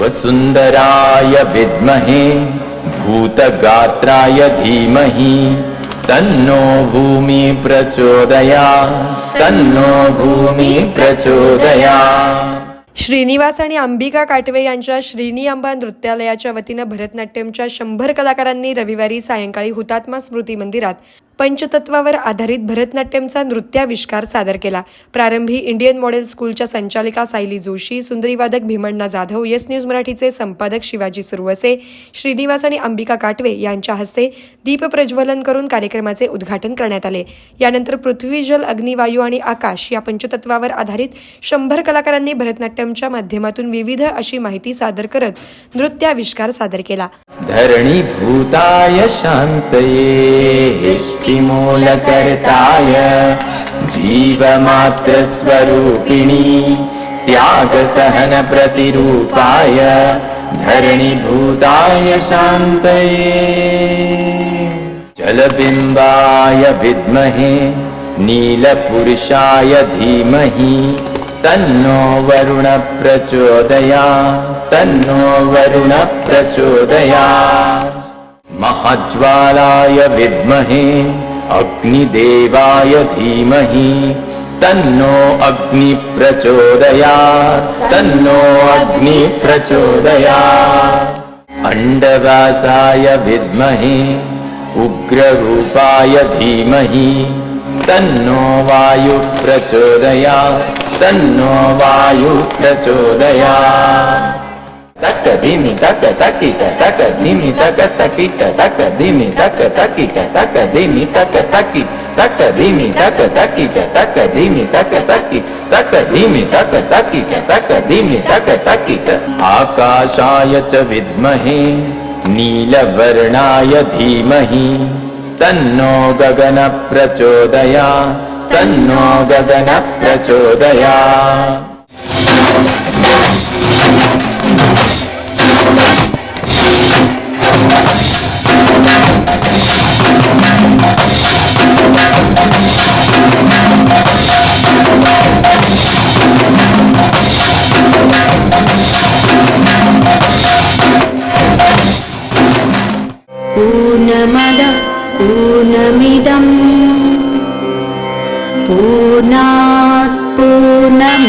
वसुंदराय विद्महे भूतगात्राय धीमहि। तन्नो भूमि प्रचोदया तन्नो भूमि प्रचोदया। श्रीनिवास आणि अंबिका काटवे यांच्या श्रीनी अंबा नृत्यालयाच्या वतीनं भरतनाट्यमच्या शंभर कलाकारांनी रविवारी सायंकाळी हुतात्मा स्मृती मंदिरात पंचतत्वावर आधारित भरतनाट्यमचा नृत्याविष्कार सादर केला. प्रारंभी इंडियन मॉडेल स्कूलच्या संचालिका सायली जोशी सुंदरीवादक भीमण्णा जाधव येस न्यूज मराठीचे संपादक शिवाजी सुरवसे श्रीनिवास आणि अंबिका काटवे यांच्या हस्ते दीप प्रज्वलन करून कार्यक्रमाचे उद्घाटन करण्यात आले. यानंतर पृथ्वी जल अग्निवायू आणि आकाश या पंचतत्वावर आधारित शंभर कलाकारांनी भरतनाट्यमच्या माध्यमातून विविध अशी माहिती सादर करत नृत्याविष्कार सादर केला. धरणीभूताय शान्तये इष्टिमूलकर्ताय जीवमात्रस्वरूपिणी त्यागसहनप्रतिरूपाय धरणीभूताय शान्तये। जलबिम्बाय विद्महे नीलपुरुषाय धीमहि तन्नो वरुण प्रचोदया तन्नो वरुण प्रचोदया महाज्वालाय विद्महे अग्निदेवाय धीमहि। तन्नो अग्नि प्रचोदया तन्नो अग्नि प्रचोदया अण्डवासाय विद्महे उग्ररूपाय धीमहि। तन्नो वायु प्रचोदया तन्नो वायु प्रचोदया तक धिमि तक तकिट तक धिमि तक तकिट तक धिमि तक तकिट तक धिमि तक तकि तक धिमि तक तकिट तक धिमि तक तकि तक धिमि तक तकिट तक धिमि तक तकिट आकाशाय च विद्महे नीलवर्णाय धीमहि। तन्नो गगन प्रचोदया तन्नो गगन प्रचोदया। पूर्णमिदम्। पूर्णात् पूर्णमुदच्छते।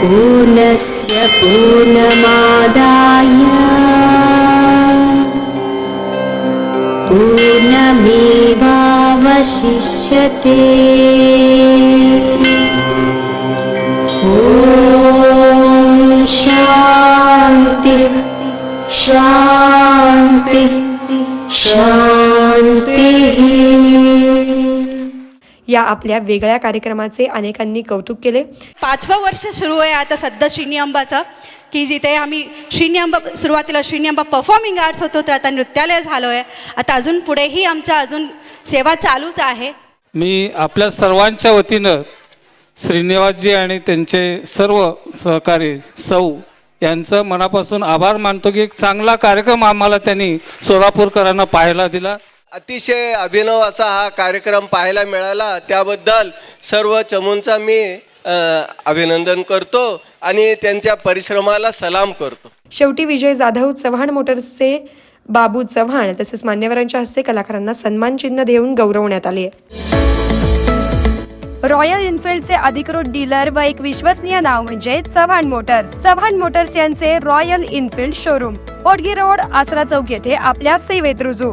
पूर्णस्य पूर्णमादाय। पूर्णमेवावशिष्यते आपल्या वेगळ्या कार्यक्रमाचे अनेकांनी कौतुक केले. पाचवं वर्ष सुरू आहे आता सध्या श्रीनी अंबाचं की जिथे आम्ही श्रीनी अंबा सुरुवातीला श्रीनी अंबा परफॉर्मिंग आर्ट्स होतो तर आता नृत्यालय झालो आहे. आता अजून पुढेही आमच्या अजून सेवा चालूच आहे. मी आपल्या सर्वांच्या वतीनं श्रीनिवासजी आणि त्यांचे सर्व सहकारी सौ यांचं मनापासून आभार मानतो की एक चांगला कार्यक्रम आम्हाला त्यांनी सोलापूरकरांना पाहायला दिला. अतिशय अभिनव असा हा कार्यक्रम पाहायला मिळाला. त्याबद्दल सर्व चमूंचा मी अभिनंदन करतो आणि त्यांच्या परिश्रमाला सलाम करतो. शेवटी विजय जाधव चव्हाण मोटर्सचे बाबू चव्हाण तसेच मान्यवरांच्या हस्ते कलाकारांना सन्मान चिन्ह देऊन गौरवण्यात आले. रॉयल इन्फिल्डचे अधिकृत डीलर व एक विश्वसनीय नाव म्हणजे चव्हाण मोटर्स. चव्हाण मोटर्स यांचे Royal Enfield showroom Potgi road Asara चौक येथे आपल्या सेवेत रुजू.